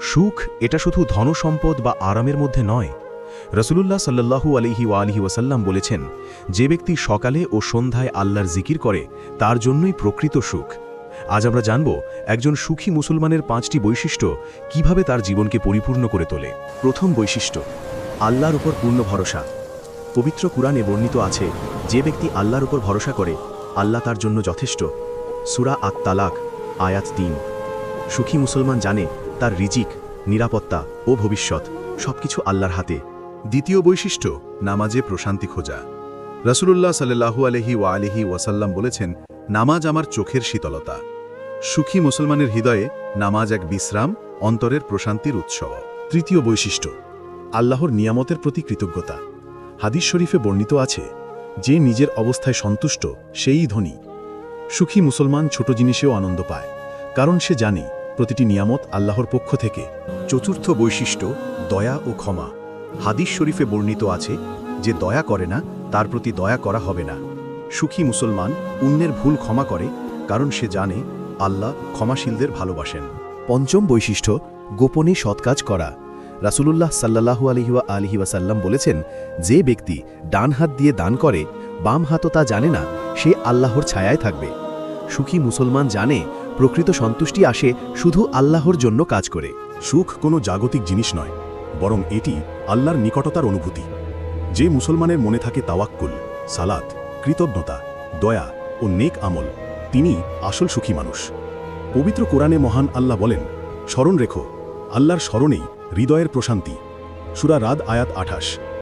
সুখ এটা শুধু ধনসম্পদ বা আরামের মধ্যে নয়। রসুলুল্লাহ সাল্লাহু আলিহি ওয়ালিহি ওয়াসাল্লাম বলেছেন, যে ব্যক্তি সকালে ও সন্ধ্যায় আল্লাহর জিকির করে, তার জন্যই প্রকৃত সুখ। আজ আমরা জানব একজন সুখী মুসলমানের পাঁচটি বৈশিষ্ট্য কীভাবে তার জীবনকে পরিপূর্ণ করে তোলে। প্রথম বৈশিষ্ট্য, আল্লাহর উপর পূর্ণ ভরসা। পবিত্র কুরআনে বর্ণিত আছে, যে ব্যক্তি আল্লাহর উপর ভরসা করে, আল্লাহ তার জন্য যথেষ্ট। সুরা আত তালাক আয়াত তিন। সুখী মুসলমান জানে তার রিজিক, নিরাপত্তা ও ভবিষ্যৎ সবকিছু আল্লাহর হাতে। দ্বিতীয় বৈশিষ্ট্য, নামাজে প্রশান্তি খোঁজা। রাসূলুল্লাহ সাল্লাহু আলহি ওয়া আলিহি ওয়াসাল্লাম বলেছেন, নামাজ আমার চোখের শীতলতা। সুখী মুসলমানের হৃদয়ে নামাজ এক বিশ্রাম, অন্তরের প্রশান্তির উৎসব তৃতীয় বৈশিষ্ট্য, আল্লাহর নিয়ামতের প্রতি কৃতজ্ঞতা। হাদিস শরীফে বর্ণিত আছে, যে নিজের অবস্থায় সন্তুষ্ট, সেই ধনী। সুখী মুসলমান ছোট জিনিসেও আনন্দ পায়, কারণ সে জানে প্রতিটি নিয়ামত আল্লাহর পক্ষ থেকে। চতুর্থ বৈশিষ্ট্য, দয়া ও ক্ষমা। হাদিস শরীফে বর্ণিত আছে যে দয়া করে না, তার প্রতি দয়া করা হবে না। সুখী মুসলমান অন্যের ভুল ক্ষমা করে, কারণ সে জানে আল্লাহ ক্ষমাশীলদের ভালোবাসেন। পঞ্চম বৈশিষ্ট্য, গোপনে সৎকাজ করা। রাসূলুল্লাহ সাল্লাহু আলহিয়া আলহি ওয়াসাল্লাম বলেছেন, যে ব্যক্তি ডান হাত দিয়ে দান করে, বাম হাতও তা জানে না, সে আল্লাহর ছায়ায় থাকবে। সুখী মুসলমান জানে প্রকৃত সন্তুষ্টি আসে শুধু আল্লাহর জন্য কাজ করে। সুখ কোনো জাগতিক জিনিস নয়, বরং এটি আল্লাহর নিকটতার অনুভূতি। যে মুসলমানের মনে থাকে তাওয়াক্কুল, সালাত, কৃতজ্ঞতা, দয়া ও নেক আমল, তিনি আসল সুখী মানুষ। পবিত্র কোরআনে মহান আল্লাহ বলেন, স্মরণ রেখো, আল্লাহর স্মরণেই হৃদয়ের প্রশান্তি। সুরা রাদ আয়াত আঠাশ।